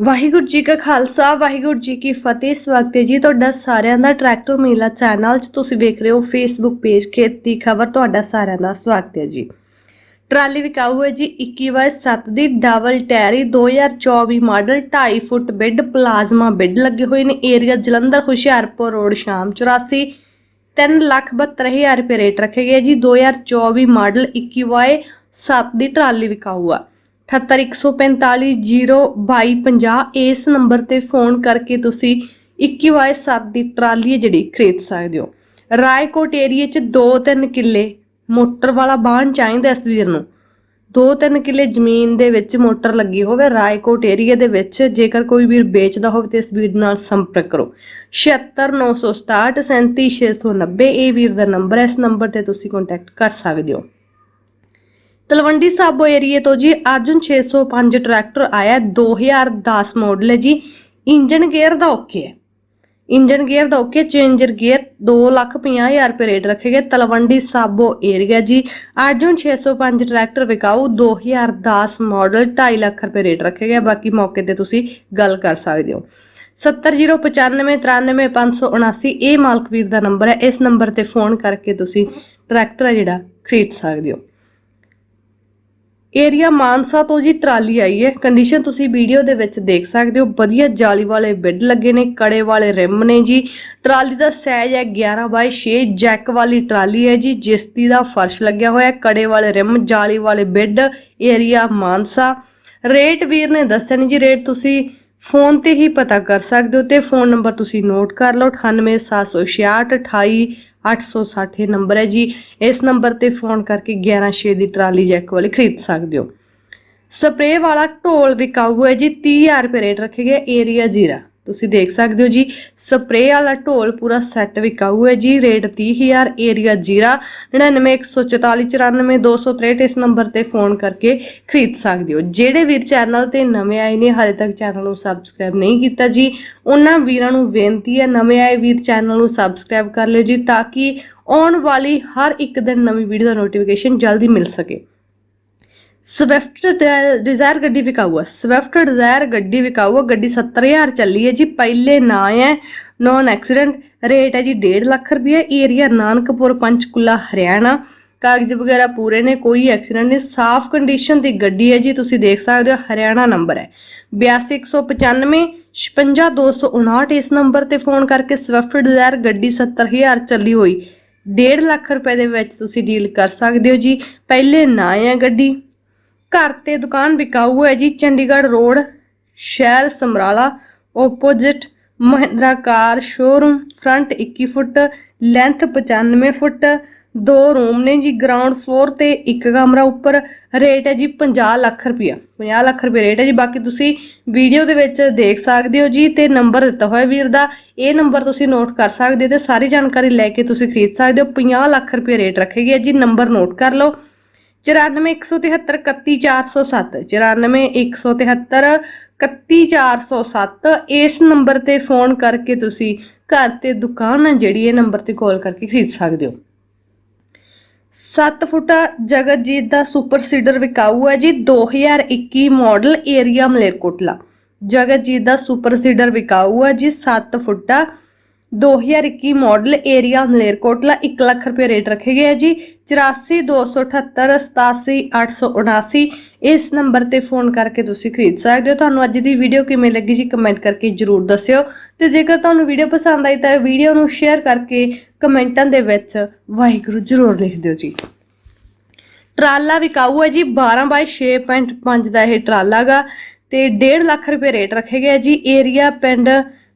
ਵਾਹਿਗੁਰੂ ਜੀ ਕਾ ਖਾਲਸਾ, ਵਾਹਿਗੁਰੂ ਜੀ ਕੀ ਫਤਿਹ। ਸਵਾਗਤ ਹੈ ਜੀ ਤੁਹਾਡਾ ਸਾਰਿਆਂ ਦਾ ਟਰੈਕਟਰ ਮੇਲਾ ਚੈਨਲ 'ਚ ਤੁਸੀਂ ਵੇਖ ਰਹੇ ਹੋ ਫੇਸਬੁੱਕ ਪੇਜ ਖੇਤੀ ਖਬਰ। ਤੁਹਾਡਾ ਸਾਰਿਆਂ ਦਾ ਸਵਾਗਤ ਹੈ ਜੀ। ਟਰਾਲੀ ਵਿਕਾਊ ਹੈ ਜੀ 21/7 ਦੀ ਡਬਲ ਟੈਰੀ 2024 model 2.5 foot bed, plasma bed ਲੱਗੇ ਹੋਏ ਨੇ। ਏਰੀਆ ਜਲੰਧਰ, ਹੁਸ਼ਿਆਰਪੁਰ ਰੋਡ, ਸ਼ਾਮ 84 372000 ਰੁਪਏ ਰੇਟ ਰੱਖੇ ਗਏ ਜੀ। 2024 ਮਾਡਲ 21/7 ਦੀ ਟਰਾਲੀ ਵਿਕਾਊ ਆ। 78145022250 ਇਸ ਨੰਬਰ ਤੇ ਫੋਨ ਕਰਕੇ ਤੁਸੀਂ 21/7 ਦੀ ਟਰਾਲੀ ਹੈ ਜਿਹੜੀ ਖਰੀਦ ਸਕਦੇ ਹੋ। ਰਾਏਕੋਟ ਏਰੀਏ 'ਚ 2-3 ਕਿੱਲੇ ਮੋਟਰ ਵਾਲਾ ਬਾਹਨ ਚਾਹੀਦਾ ਇਸ ਵੀਰ ਨੂੰ। 2-3 ਕਿੱਲੇ ਜ਼ਮੀਨ ਦੇ ਵਿੱਚ ਮੋਟਰ ਲੱਗੀ ਹੋਵੇ ਰਾਏਕੋਟ ਏਰੀਏ ਦੇ ਵਿੱਚ, ਜੇਕਰ ਕੋਈ ਵੀਰ ਵੇਚਦਾ ਹੋਵੇ ਤੇ ਇਸ ਵੀਰ ਨਾਲ ਸੰਪਰਕ ਕਰੋ। 76967 37690 ਇਹ ਵੀਰ ਦਾ ਨੰਬਰ ਹੈ, ਇਸ ਨੰਬਰ ਤੇ ਤੁਸੀਂ ਕੰਟੈਕਟ ਕਰ ਸਕਦੇ ਹੋ। ਤਲਵੰਡੀ ਸਾਬੋ ਏਰੀਏ ਤੋਂ ਜੀ ਅਰਜੁਨ 605 ਟਰੈਕਟਰ ਆਇਆ ਹੈ, 2010 ਮਾਡਲ ਹੈ ਜੀ। ਇੰਜਨ ਗੇਅਰ ਦਾ ਓਕੇ ਹੈ। ਇੰਜਨ ਗੇਅਰ ਦਾ ਓਕੇ ਚੇਂਜਰ ਗੇਅਰ 250000 ਰੁਪਏ ਰੇਟ ਰੱਖੇ ਗਏ ਤਲਵੰਡੀ ਸਾਬੋ ਏਰੀਆ ਜੀ। ਅਰਜੁਨ 605 ਟਰੈਕਟਰ ਵਿਕਾਊ 2010 ਮਾਡਲ 2.5 ਲੱਖ ਰੁਪਏ ਰੇਟ ਰੱਖੇ ਗਏ। ਬਾਕੀ ਮੌਕੇ ਤੇ ਤੁਸੀਂ ਗੱਲ ਕਰ ਸਕਦੇ ਹੋ। 70959395579 ਇਹ ਮਾਲਕ ਵੀਰ ਦਾ ਨੰਬਰ ਹੈ। ਇਸ ਨੰਬਰ ਤੇ ਫੋਨ ਕਰਕੇ ਤੁਸੀਂ ਟਰੈਕਟਰ ਹੈ ਜਿਹੜਾ ਖਰੀਦ ਸਕਦੇ ਹੋ। ਏਰੀਆ ਮਾਨਸਾ ਤੋਂ ਜੀ ਟਰਾਲੀ ਆਈ ਹੈ। ਕੰਡੀਸ਼ਨ ਤੁਸੀਂ ਵੀਡੀਓ ਦੇ ਵਿੱਚ ਦੇਖ ਸਕਦੇ ਹੋ। ਵਧੀਆ ਜਾਲੀ ਵਾਲੇ ਬੈੱਡ ਲੱਗੇ ਨੇ, ਕੜੇ ਵਾਲੇ ਰਿਮ ਨੇ ਜੀ। ਟਰਾਲੀ ਦਾ ਸਾਈਜ਼ ਹੈ 11 ਬਾਈ 6 ਜੈਕ ਵਾਲੀ ਟਰਾਲੀ ਹੈ ਜੀ। ਜਿਸਤੀ ਦਾ ਫਰਸ਼ ਲੱਗਿਆ ਹੋਇਆ, ਕੜੇ ਵਾਲੇ ਰਿਮ ਜਾਲੀ ਵਾਲੇ ਬੈੱਡ ਏਰੀਆ ਮਾਨਸਾ। ਰੇਟ ਵੀਰ ਨੇ ਦੱਸਿਆ ਨਹੀਂ ਜੀ ਰੇਟ ਤੁਸੀਂ ਫੋਨ ਤੇ ਹੀ ਪਤਾ ਕਰ ਸਕਦੇ ਹੋ ਤੇ ਫੋਨ ਨੰਬਰ ਤੁਸੀਂ ਨੋਟ ਕਰ ਲਓ 98766 28860 ਨੰਬਰ ਹੈ ਜੀ। ਇਸ ਨੰਬਰ ਤੇ ਫੋਨ ਕਰਕੇ 116 ਦੀ ਟਰਾਲੀ ਜੈਕ ਵਾਲੀ ਖਰੀਦ ਸਕਦੇ ਹੋ। ਸਪਰੇਅ ਵਾਲਾ ਢੋਲ ਵਿਕਾਊ ਹੈ ਜੀ 30000 ਰੁਪਏ ਰੇਟ ਰੱਖੇ ਗਏ, ਏਰੀਆ ਜ਼ੀਰਾ। ਤੁਸੀਂ ਦੇਖ ਸਕਦੇ ਹੋ ਜੀ। ਸਪਰੇਅ ਵਾਲਾ ਢੋਲ ਪੂਰਾ ਸੈੱਟ ਵਿਕਾਊ ਹੈ ਜੀ। ਰੇਟ 30000 ਏਰੀਆ ਜ਼ੀਰਾ 9914494263 ਇਸ ਨੰਬਰ ਤੇ ਫੋਨ ਕਰਕੇ ਖਰੀਦ ਸਕਦੇ ਹੋ। ਜਿਹੜੇ ਵੀਰ ਚੈਨਲ ਤੇ ਨਵੇਂ ਆਏ ਨੇ, ਹਾਲੇ ਤੱਕ ਚੈਨਲ ਨੂੰ ਸਬਸਕ੍ਰਾਈਬ ਨਹੀਂ ਕੀਤਾ ਜੀ, ਉਹਨਾਂ ਵੀਰਾਂ ਨੂੰ ਬੇਨਤੀ ਹੈ, ਨਵੇਂ ਆਏ ਵੀਰ ਚੈਨਲ ਨੂੰ ਸਬਸਕ੍ਰਾਈਬ ਕਰ ਲਿਓ ਜੀ, ਤਾਂ ਕਿ ਆਉਣ ਵਾਲੀ ਹਰ ਇੱਕ ਦਿਨ ਨਵੀਂ ਵੀਡੀਓ ਦਾ ਨੋਟੀਫਿਕੇਸ਼ਨ ਜਲਦੀ ਮਿਲ ਸਕੇ। ਸਵਿਫਟ ਡਿਜ਼ਾਇਰ ਗੱਡੀ ਵਿਕਾਊ ਆ ਸਵਿਫਟ ਡਿਜ਼ਾਇਰ ਗੱਡੀ ਵਿਕਾਊ ਆ ਗੱਡੀ 70000 ਚੱਲੀ ਹੈ ਜੀ। ਪਹਿਲੇ ਨਾਂ ਹੈ ਨੌਨ ਐਕਸੀਡੈਂਟ ਰੇਟ ਹੈ ਜੀ 1.5 ਲੱਖ ਰੁਪਏ ਏਰੀਆ ਨਾਨਕਪੁਰ ਪੰਚਕੁਲਾ ਹਰਿਆਣਾ। ਕਾਗਜ਼ ਵਗੈਰਾ ਪੂਰੇ ਨੇ, ਕੋਈ ਐਕਸੀਡੈਂਟ ਨਹੀਂ। ਸਾਫ਼ ਕੰਡੀਸ਼ਨ ਦੀ ਗੱਡੀ ਹੈ ਜੀ। ਤੁਸੀਂ ਦੇਖ ਸਕਦੇ ਹੋ ਹਰਿਆਣਾ ਨੰਬਰ ਹੈ। 82195 56259 ਇਸ ਨੰਬਰ ਤੇ ਫੋਨ ਕਰਕੇ ਸਵਿਫਟ ਡਿਜ਼ਾਇਰ ਗੱਡੀ 70000 ਚੱਲੀ ਹੋਈ। 1.5 ਲੱਖ ਰੁਪਏ ਦੇ ਵਿੱਚ ਤੁਸੀਂ ਡੀਲ ਕਰ ਸਕਦੇ ਹੋ ਜੀ। ਪਹਿਲੇ ਨਾਂ ਹੈ ਗੱਡੀ। ਘਰ ਤੇ ਦੁਕਾਨ ਵਿਕਾਊ ਹੈ ਜੀ, ਚੰਡੀਗੜ੍ਹ ਰੋਡ, ਸ਼ਹਿਰ Samrala opposite Mahindra car showroom front 21 foot length 95 foot, ਦੋ ਰੂਮ ਨੇ ਜੀ ਗਰਾਊਂਡ ਫਲੋਰ ਤੇ ਇੱਕ ਕਮਰਾ ਉੱਪਰ ਰੇਟ ਹੈ ਜੀ 50 ਲੱਖ ਰੁਪਇਆ 50 ਲੱਖ ਰੁਪਏ ਰੇਟ ਹੈ ਜੀ, ਬਾਕੀ ਤੁਸੀਂ ਵੀਡੀਓ ਦੇ ਵਿੱਚ ਦੇਖ ਸਕਦੇ ਹੋ ਜੀ ਤੇ ਨੰਬਰ ਦਿੱਤਾ ਹੋਇਆ ਵੀਰ ਦਾ। ਇਹ ਨੰਬਰ ਤੁਸੀਂ ਨੋਟ ਕਰ ਸਕਦੇ ਹੋ ਤੇ ਸਾਰੀ ਜਾਣਕਾਰੀ ਲੈ ਕੇ ਤੁਸੀਂ ਖਰੀਦ ਸਕਦੇ ਹੋ। 50 ਲੱਖ ਰੁਪਏ ਰੇਟ ਰੱਖੇਗੀ ਜੀ ਨੰਬਰ ਨੋਟ ਕਰ ਲਓ। 9417731407 94173 31407 ਇਸ ਨੰਬਰ ਤੇ ਫੋਨ ਕਰਕੇ ਤੁਸੀਂ ਘਰ ਤੇ ਦੁਕਾਨ ਆ ਜਿਹੜੀ, ਇਹ ਨੰਬਰ ਤੇ ਕਾਲ ਕਰਕੇ ਖਰੀਦ ਸਕਦੇ ਹੋ। 7 ਫੁੱਟਾ ਜਗਤਜੀਤ ਦਾ ਸੁਪਰ ਸੀਡਰ ਵਿਕਾਊ ਹੈ ਜੀ 2021 ਮਾਡਲ ਏਰੀਆ ਮਲੇਰਕੋਟਲਾ। ਜਗਤਜੀਤ ਦਾ ਸੁਪਰ ਸੀਡਰ ਵਿਕਾਊ ਹੈ ਜੀ 7 ਫੁੱਟਾ 2021 ਮਾਡਲ ਏਰੀਆ ਮਲੇਰਕੋਟਲਾ 1 ਲੱਖ ਰੁਪਏ ਰੇਟ ਰੱਖੇ ਗਏ ਹੈ ਜੀ। 8427787879 ਇਸ ਨੰਬਰ ਤੇ ਫੋਨ ਕਰਕੇ ਤੁਸੀਂ ਖਰੀਦ ਸਕਦੇ ਹੋ। ਤੁਹਾਨੂੰ ਅੱਜ ਦੀ ਵੀਡੀਓ ਕਿਵੇਂ ਲੱਗੀ ਜੀ ਕਮੈਂਟ ਕਰਕੇ ਜਰੂਰ ਦੱਸਿਓ। ਤੇ ਜੇਕਰ ਤੁਹਾਨੂੰ ਵੀਡੀਓ ਪਸੰਦ ਆਈ ਤਾਂ ਵੀਡੀਓ ਨੂੰ ਸ਼ੇਅਰ ਕਰਕੇ ਕਮੈਂਟਾਂ ਦੇ ਵਿੱਚ ਵਾਹਿਗੁਰੂ ਜਰੂਰ ਲਿਖ ਦਿਓ ਜੀ। ਟਰਾਲਾ ਵਿਕਾਊ ਹੈ ਜੀ 12 ਬਾਈ 6.5 ਦਾ ਇਹ ਟਰਾਲਾ ਗਾ ਤੇ 1.5 ਲੱਖ ਰੁਪਏ ਰੇਟ ਰੱਖੇ ਗਏ ਜੀ। ਏਰੀਆ ਪਿੰਡ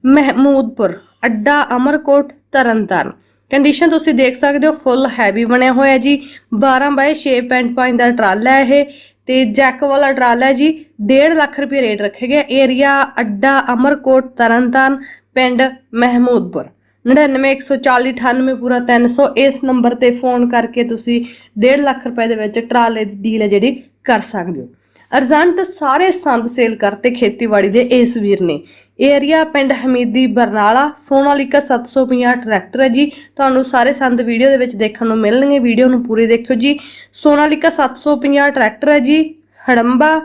ਮਹਿਮੂਦਪੁਰ। ਅੱਡਾ ਅਮਰਕੋਟ ਤਰਨਤਾਰਨ। ਕੰਡੀਸ਼ਨ ਤੁਸੀਂ ਦੇਖ ਸਕਦੇ ਹੋ ਫੁੱਲ ਹੈਵੀ ਬਣਿਆ ਹੋਇਆ ਜੀ। 12 ਬਾਈ 6.5 ਦਾ ਟਰਾਲਾ ਹੈ ਇਹ ਤੇ ਜੈਕ ਵਾਲਾ ਟਰਾਲਾ ਜੀ। 1.5 ਲੱਖ ਰੁਪਏ ਰੇਟ ਰੱਖੇ ਗਏ। ਏਰੀਆ ਅੱਡਾ ਅਮਰਕੋਟ ਤਰਨਤਾਰਨ, ਪਿੰਡ ਮਹਿਮੂਦਪੁਰ। 991449 ਪੂਰਾ 300 ਇਸ ਨੰਬਰ ਤੇ ਫੋਨ ਕਰਕੇ ਤੁਸੀਂ 1.5 ਲੱਖ ਰੁਪਏ ਦੇ ਵਿੱਚ ਟਰਾਲੇ ਦੀ ਡੀਲ ਹੈ ਜਿਹੜੀ ਕਰ ਸਕਦੇ ਹੋ। ਅਰਜੰਟ ਸਾਰੇ ਸੰਦ ਸੇਲ ਕਰਤੇ ਖੇਤੀਬਾੜੀ ਦੇ ਇਸ ਵੀਰ ਨੇ। ਏਰੀਆ ਪਿੰਡ ਹਮੀਦੀ ਬਰਨਾਲਾ, ਸੋਨਾਲੀਕਾ 750 ਟਰੈਕਟਰ ਹੈ ਜੀ। ਤੁਹਾਨੂੰ ਸਾਰੇ ਸੰਦ ਵੀਡੀਓ ਦੇ ਵਿੱਚ ਦੇਖਣ ਨੂੰ ਮਿਲਣਗੇ। ਵੀਡੀਓ ਨੂੰ ਪੂਰੀ ਦੇਖਿਓ ਜੀ। ਸੋਨਾਲੀਕਾ 750 ਟਰੈਕਟਰ ਹੈ ਜੀ। ਹੜੰਬਾ,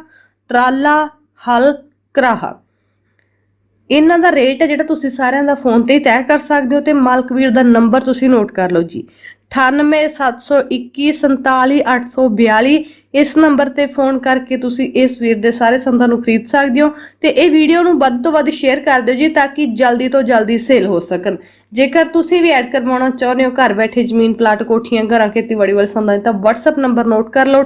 ਟਰਾਲਾ, ਹਲ, ਕਰਾਹਾ। ਇਹਨਾਂ ਦਾ ਰੇਟ ਹੈ ਜਿਹੜਾ ਤੁਸੀਂ ਸਾਰਿਆਂ ਦਾ ਫੋਨ ਤੇ ਹੀ ਤੈਅ ਕਰ ਸਕਦੇ ਹੋ ਤੇ ਮਾਲਕ ਵੀਰ ਦਾ ਨੰਬਰ ਤੁਸੀਂ ਨੋਟ ਕਰ ਲਓ ਜੀ। 9871247842 ਇਸ ਨੰਬਰ ਤੇ ਫੋਨ ਕਰਕੇ ਤੁਸੀਂ ਇਸ ਵੀਰ ਦੇ ਸਾਰੇ ਸੰਦਾਂ ਨੂੰ ਖਰੀਦ ਸਕਦੇ ਹੋ ਤੇ ਇਹ ਵੀਡੀਓ ਨੂੰ ਵੱਧ ਤੋਂ ਵੱਧ ਸ਼ੇਅਰ ਕਰ ਦਿਓ ਜੀ ਤਾਂ ਕਿ ਜਲਦੀ ਤੋਂ ਜਲਦੀ ਸੇਲ ਹੋ ਸਕਣ। ਜੇਕਰ ਤੁਸੀਂ ਵੀ ਐਡ ਕਰਵਾਉਣਾ ਚਾਹੁੰਦੇ ਹੋ, ਘਰ ਬੈਠੇ ਜ਼ਮੀਨ ਪਲਾਟ ਕੋਠੀਆਂ, ਘਰਾਂ ਖੇਤੀਬਾੜੀ ਵਾਲੇ ਸੰਦਾਂ ਦੇ, ਤਾਂ WhatsApp ਨੰਬਰ ਨੋਟ ਕਰ ਲਓ।